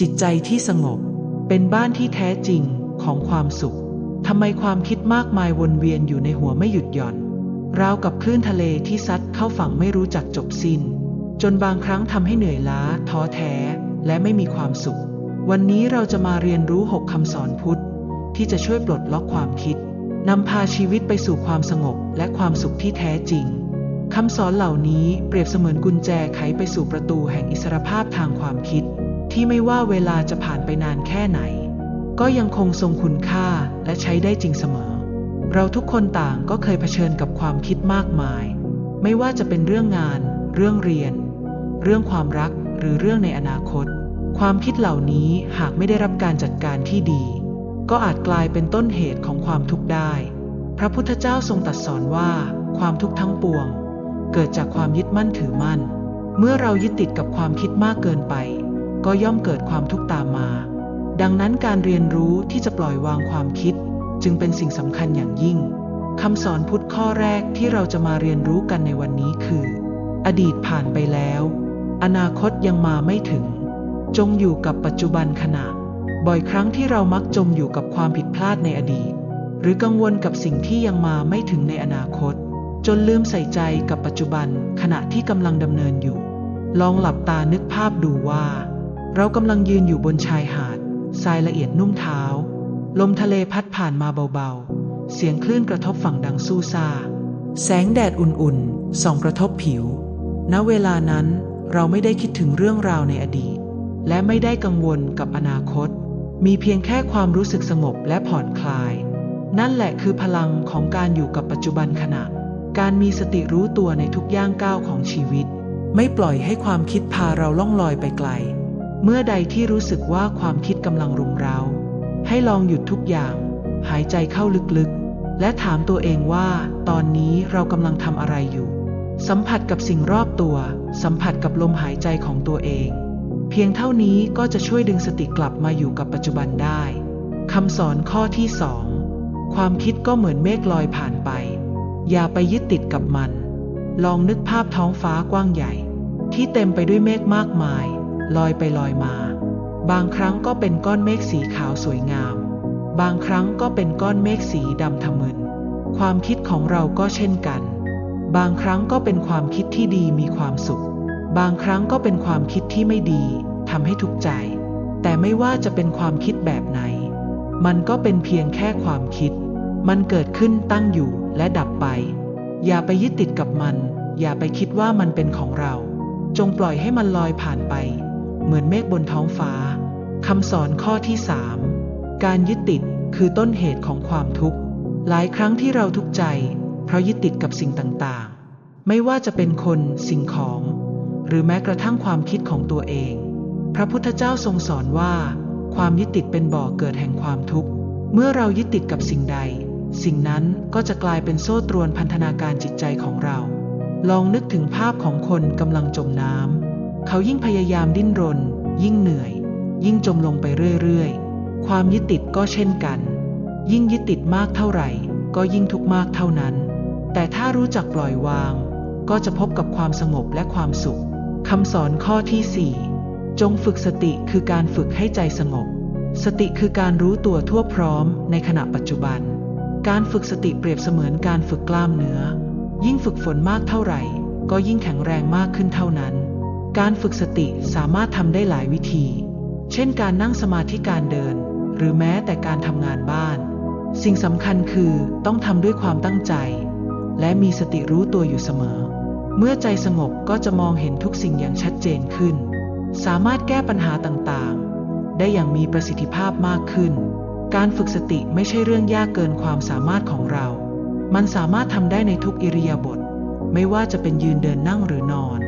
จิตใจที่สงบ เป็นบ้านที่แท้จริงของความสุขทำไมความคิดมากมายวนเวียนอยู่ในหัวไม่หยุดหย่อน ราวกับคลื่นทะเลที่ซัดเข้าฝั่งไม่รู้จักจบสิ้น จนบางครั้งทำให้เหนื่อยล้า ท้อแท้ และไม่มีความสุข วันนี้เราจะมาเรียนรู้หกคำสอนพุทธ ที่จะช่วยปลดล็อกความคิดนำพาชีวิตไปสู่ความสงบและความสุขที่แท้จริงคำสอนเหล่านี้เปรียบเสมือนกุญแจไขไปสู่ประตูแห่งอิสรภาพทางความคิด ที่ไม่ว่าเวลาจะผ่านไปนานแค่ไหน ก็ยังคงทรงคุณค่าและใช้ได้จริงเสมอ เราทุกคนต่างก็เคยเผชิญกับความคิดมากมาย ไม่ว่าจะเป็นเรื่องงาน เรื่องเรียน เรื่องความรักหรือเรื่องในอนาคต ความคิดเหล่านี้หากไม่ได้รับการจัดการที่ดี ก็อาจกลายเป็นต้นเหตุของความทุกข์ได้ พระพุทธเจ้าทรงตรัสสอนว่า ความทุกข์ทั้งปวง เกิดจากความยึดมั่นถือมั่น เมื่อเรายึดติดกับความคิดมากเกินไป ก็ย่อมเกิดความทุกข์ตามมา ดังนั้นการเรียนรู้ที่จะปล่อยวางความคิด จึงเป็นสิ่งสำคัญอย่างยิ่งคำสอนพุทธข้อแรกที่เราจะมาเรียนรู้กันในวันนี้คือ อดีตผ่านไปแล้ว อนาคตยังมาไม่ถึง จงอยู่กับปัจจุบันขณะ บ่อยครั้งที่เรามักจมอยู่กับความผิดพลาดในอดีต หรือกังวลกับสิ่งที่ยังมาไม่ถึงในอนาคต จนลืมใส่ใจกับปัจจุบันขณะที่กำลังดำเนินอยู่ ลองหลับตานึกภาพดูว่า เรากำลังยืนอยู่บนชายหาด ทรายละเอียดนุ่มเท้า ลมทะเลพัดผ่านมาเบาๆ เสียงคลื่นกระทบฝั่งดังสู้ซาแสงแดดอุ่นๆ ส่องกระทบผิว ณ เวลานั้นเราไม่ได้คิดถึงเรื่องราวในอดีต และไม่ได้กังวลกับอนาคต มีเพียงแค่ความรู้สึกสงบและผ่อนคลาย นั่นแหละคือพลังของการอยู่กับปัจจุบันขณะ การมีสติรู้ตัวในทุกย่างก้าวของชีวิต ไม่ปล่อยให้ความคิดพาเราล่องลอยไปไกล เมื่อใดที่รู้สึกว่าความคิดกำลังรุมเร้า ให้ลองหยุดทุกอย่าง หายใจเข้าลึกๆ และถามตัวเองว่า ตอนนี้เรากำลังทำอะไรอยู่ สัมผัสกับสิ่งรอบตัว สัมผัสกับลมหายใจของตัวเอง เพียงเท่านี้ก็จะช่วยดึงสติกลับมาอยู่กับปัจจุบันได้คำสอนข้อที่สองความคิดก็เหมือนเมฆลอยผ่านไป อย่าไปยึดติดกับมัน ลองนึกภาพท้องฟ้ากว้างใหญ่ ที่เต็มไปด้วยเมฆมากมาย ลอยไปลอยมา บางครั้งก็เป็นก้อนเมฆสีขาวสวยงาม บางครั้งก็เป็นก้อนเมฆสีดำทะมึน ความคิดของเราก็เช่นกัน บางครั้งก็เป็นความคิดที่ดีมีความสุข บางครั้งก็เป็นความคิดที่ไม่ดีทำให้ทุกข์ใจ แต่ไม่ว่าจะเป็นความคิดแบบไหน มันก็เป็นเพียงแค่ความคิด มันเกิดขึ้นตั้งอยู่และดับไป อย่าไปยึดติดกับมัน อย่าไปคิดว่ามันเป็นของเรา จงปล่อยให้มันลอยผ่านไป เหมือนเมฆบนท้องฟ้าคำสอนข้อที่สามการยึดติดคือต้นเหตุของความทุกข์ หลายครั้งที่เราทุกข์ใจ เพราะยึดติดกับสิ่งต่างๆ ไม่ว่าจะเป็นคนสิ่งของ หรือแม้กระทั่งความคิดของตัวเอง พระพุทธเจ้าทรงสอนว่า ความยึดติดเป็นบ่อเกิดแห่งความทุกข์ เมื่อเรายึดติดกับสิ่งใด สิ่งนั้นก็จะกลายเป็นโซ่ตรวนพันธนาการจิตใจของเรา ลองนึกถึงภาพของคนกำลังจมน้ำ เขายิ่งพยายามดิ้นรน ยิ่งเหนื่อย ยิ่งจมลงไปเรื่อยๆ ความยึดติดก็เช่นกัน ยิ่งยึดติดมากเท่าไหร่ ก็ยิ่งทุกข์มากเท่านั้น แต่ถ้ารู้จักปล่อยวาง ก็จะพบกับความสงบและความสุขคำสอนข้อที่ 4 จงฝึกสติคือการฝึกให้ใจสงบ สติคือการรู้ตัวทั่วพร้อมในขณะปัจจุบัน การฝึกสติเปรียบเสมือนการฝึกกล้ามเนื้อ ยิ่งฝึกฝนมากเท่าไหร่ ก็ยิ่งแข็งแรงมากขึ้นเท่านั้น การฝึกสติสามารถทำได้หลายวิธี เช่นการนั่งสมาธิการเดิน หรือแม้แต่การทำงานบ้าน สิ่งสำคัญคือต้องทำด้วยความตั้งใจ และมีสติรู้ตัวอยู่เสมอ เมื่อใจสงบก็จะมองเห็นทุกสิ่งอย่างชัดเจนขึ้น สามารถแก้ปัญหาต่างๆ ได้อย่างมีประสิทธิภาพมากขึ้น การฝึกสติไม่ใช่เรื่องยากเกินความสามารถของเรา มันสามารถทำได้ในทุกอิริยาบถไม่ว่าจะเป็นยืนเดินนั่งหรือนอน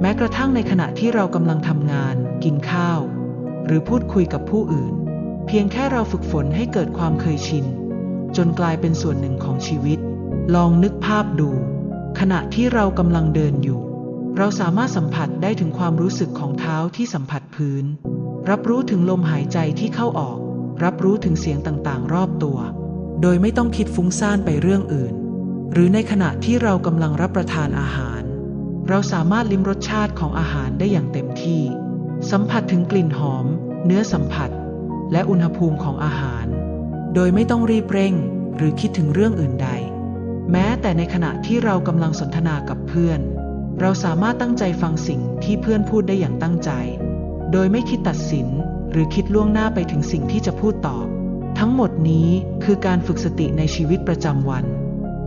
แม้กระทั่งในขณะที่เรากำลังทำงาน กินข้าว หรือพูดคุยกับผู้อื่น เพียงแค่เราฝึกฝนให้เกิดความเคยชิน จนกลายเป็นส่วนหนึ่งของชีวิต ลองนึกภาพดู ขณะที่เรากำลังเดินอยู่ เราสามารถสัมผัสได้ถึงความรู้สึกของเท้าที่สัมผัสพื้น รับรู้ถึงลมหายใจที่เข้าออก รับรู้ถึงเสียงต่างๆ รอบตัว โดยไม่ต้องคิดฟุ้งซ่านไปเรื่องอื่น หรือในขณะที่เรากำลังรับประทานอาหาร เราสามารถลิ้มรสชาติของอาหารได้อย่างเต็มที่ สัมผัสถึงกลิ่นหอม เนื้อสัมผัส และอุณหภูมิของอาหาร โดยไม่ต้องรีบเร่งหรือคิดถึงเรื่องอื่นใด แม้แต่ในขณะที่เรากำลังสนทนากับเพื่อน เราสามารถตั้งใจฟังสิ่งที่เพื่อนพูดได้อย่างตั้งใจ โดยไม่คิดตัดสินหรือคิดล่วงหน้าไปถึงสิ่งที่จะพูดตอบทั้งหมดนี้คือการฝึกสติในชีวิตประจำวัน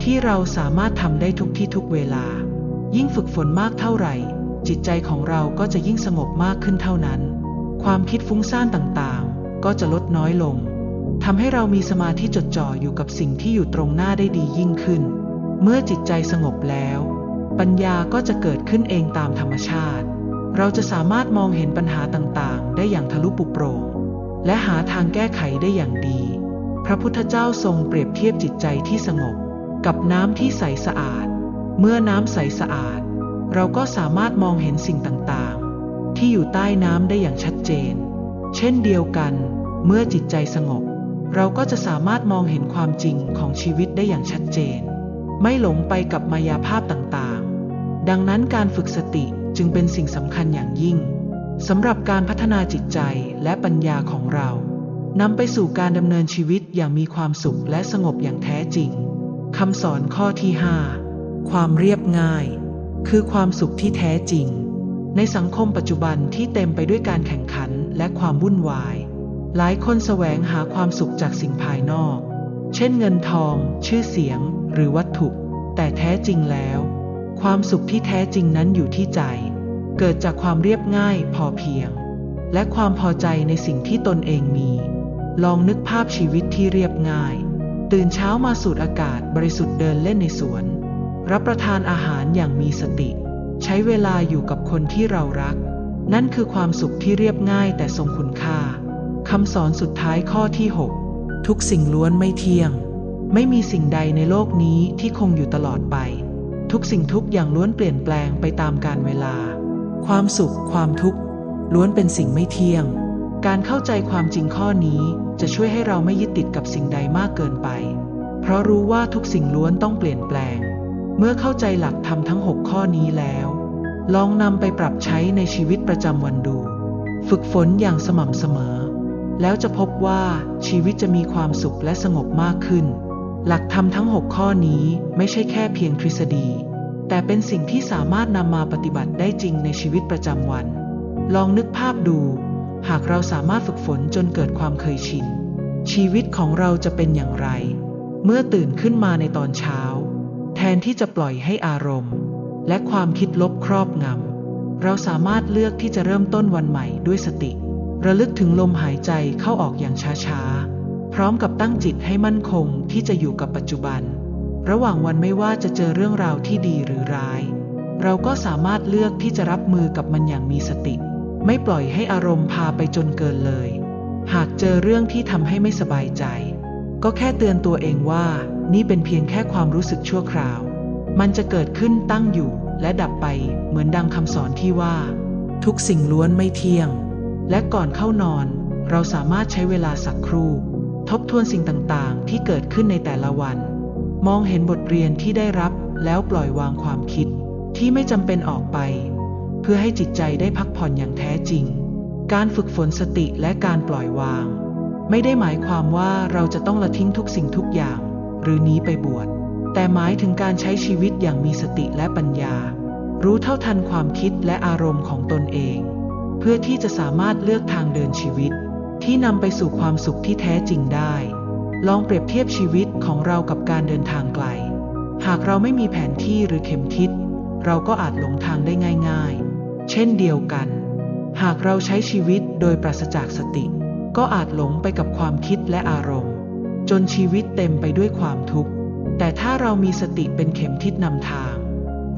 ที่เราสามารถทำได้ทุกที่ทุกเวลา ยิ่งฝึกฝนมากเท่าไหร่ จิตใจของเราก็จะยิ่งสงบมากขึ้นเท่านั้น ความคิดฟุ้งซ่านต่างๆ ก็จะลดน้อยลงทำให้เรามีสมาธิจดจ่ออยู่กับสิ่งที่อยู่ตรงหน้าได้ดียิ่งขึ้น เมื่อจิตใจสงบแล้ว ปัญญาก็จะเกิดขึ้นเองตามธรรมชาติ เราจะสามารถมองเห็นปัญหาต่างๆ ได้อย่างทะลุปุโปร่งและหาทางแก้ไขได้อย่างดี พระพุทธเจ้าทรงเปรียบเทียบจิตใจที่สงบ กับน้ำที่ใสสะอาด เมื่อน้ำใสสะอาด เราก็สามารถมองเห็นสิ่งต่างๆ ที่อยู่ใต้น้ำได้อย่างชัดเจน เช่นเดียวกัน เมื่อจิตใจสงบ เราก็จะสามารถมองเห็นความจริงของชีวิตได้อย่างชัดเจน ไม่หลงไปกับมายาภาพต่างๆ ดังนั้นการฝึกสติจึงเป็นสิ่งสำคัญอย่างยิ่งสำหรับการพัฒนาจิตใจและปัญญาของเรา นำไปสู่การดำเนินชีวิตอย่างมีความสุขและสงบอย่างแท้จริงคำสอนข้อที่ 5 ความเรียบง่าย คือความสุขที่แท้จริง ในสังคมปัจจุบันที่เต็มไปด้วยการแข่งขันและความวุ่นวาย หลายคนแสวงหาความสุขจากสิ่งภายนอก เช่นเงินทอง ชื่อเสียง หรือวัตถุ แต่แท้จริงแล้ว ความสุขที่แท้จริงนั้นอยู่ที่ใจ เกิดจากความเรียบง่ายพอเพียง และความพอใจในสิ่งที่ตนเองมี ลองนึกภาพชีวิตที่เรียบง่าย ตื่นเช้ามาสูดอากาศบริสุทธิ์เดินเล่นในสวน รับประทานอาหารอย่างมีสติ ใช้เวลาอยู่กับคนที่เรารัก นั่นคือความสุขที่เรียบง่ายแต่ทรงคุณค่าคำสอนสุดท้ายข้อที่ 6 ทุกสิ่งล้วนไม่เที่ยง ไม่มีสิ่งใดในโลกนี้ที่คงอยู่ตลอดไป ทุกสิ่งทุกอย่างล้วนเปลี่ยนแปลงไปตามกาลเวลา ความสุข ความทุกข์ ล้วนเป็นสิ่งไม่เที่ยง การเข้าใจความจริงข้อนี้จะช่วยให้เราไม่ยึดติดกับสิ่งใดมากเกินไป เพราะรู้ว่าทุกสิ่งล้วนต้องเปลี่ยนแปลง เมื่อเข้าใจหลักธรรมทั้ง 6 ข้อนี้แล้ว ลองนำไปปรับใช้ในชีวิตประจำวันดู ฝึกฝนอย่างสม่ำเสมอ แล้วจะพบว่าชีวิตจะมีความสุขและสงบมากขึ้น หลักธรรมทั้ง 6 ข้อนี้ไม่ใช่แค่เพียงทฤษฎี แต่เป็นสิ่งที่สามารถนำมาปฏิบัติได้จริงในชีวิตประจำวัน ลองนึกภาพดู หากเราสามารถฝึกฝนจนเกิดความเคยชินชีวิตของเราจะเป็นอย่างไร เมื่อตื่นขึ้นมาในตอนเช้า แทนที่จะปล่อยให้อารมณ์ และความคิดลบครอบงำ เราสามารถเลือกที่จะเริ่มต้นวันใหม่ด้วยสติ ระลึกถึงลมหายใจเข้าออกอย่างช้าๆ พร้อมกับตั้งจิตให้มั่นคงที่จะอยู่กับปัจจุบัน ระหว่างวันไม่ว่าจะเจอเรื่องราวที่ดีหรือร้าย เราก็สามารถเลือกที่จะรับมือกับมันอย่างมีสติ ไม่ปล่อยให้อารมณ์พาไปจนเกินเลย หากเจอเรื่องที่ทำให้ไม่สบายใจ ก็แค่เตือนตัวเองว่า นี่เป็นเพียงแค่ความรู้สึกชั่วคราว มันจะเกิดขึ้นตั้งอยู่และดับไปเหมือนดังคำสอนที่ว่า ทุกสิ่งล้วนไม่เที่ยง และก่อนเข้านอน เราสามารถใช้เวลาสักครู่ ทบทวนสิ่งต่างๆ ที่เกิดขึ้นในแต่ละวัน มองเห็นบทเรียนที่ได้รับแล้วปล่อยวางความคิด ที่ไม่จำเป็นออกไป เพื่อให้จิตใจได้พักผ่อนอย่างแท้จริง การฝึกฝนสติและการปล่อยวาง ไม่ได้หมายความว่าเราจะต้องละทิ้งทุกสิ่งทุกอย่าง หรือหนีไปบวช แต่หมายถึงการใช้ชีวิตอย่างมีสติและปัญญา รู้เท่าทันความคิดและอารมณ์ของตนเอง เพื่อที่จะสามารถเลือกทางเดินชีวิต ที่นำไปสู่ความสุขที่แท้จริงได้ ลองเปรียบเทียบชีวิตของเรากับการเดินทางไกล หากเราไม่มีแผนที่หรือเข็มทิศ เราก็อาจหลงทางได้ง่าย ๆ เช่นเดียวกัน หากเราใช้ชีวิตโดยปราศจากสติ ก็อาจหลงไปกับความคิดและอารมณ์ จนชีวิตเต็มไปด้วยความทุกข์ แต่ถ้าเรามีสติเป็นเข็มทิศนำทาง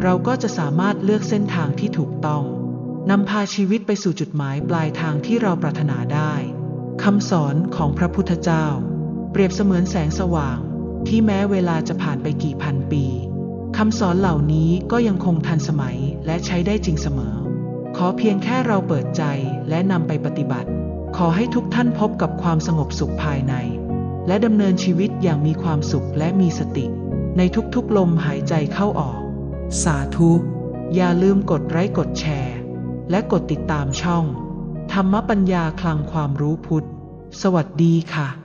เราก็จะสามารถเลือกเส้นทางที่ถูกต้องนำพาชีวิตไปสู่จุดหมายปลายทางที่เราปรารถนาได้คำสอนของพระพุทธเจ้า เปรียบเสมือนแสงสว่าง ที่แม้เวลาจะผ่านไปกี่พันปีคำสอนเหล่านี้ก็ยังคงทันสมัยและใช้ได้จริงเสมอ ขอเพียงแค่เราเปิดใจและนำไปปฏิบัติ ขอให้ทุกท่านพบกับความสงบสุขภายใน และดำเนินชีวิตอย่างมีความสุขและมีสติ ในทุกๆลมหายใจเข้าออก สาธุ อย่าลืมกดไลค์กดแชร์ และกดติดตามช่อง ธรรมปัญญาคลังความรู้พุทธ สวัสดีค่ะ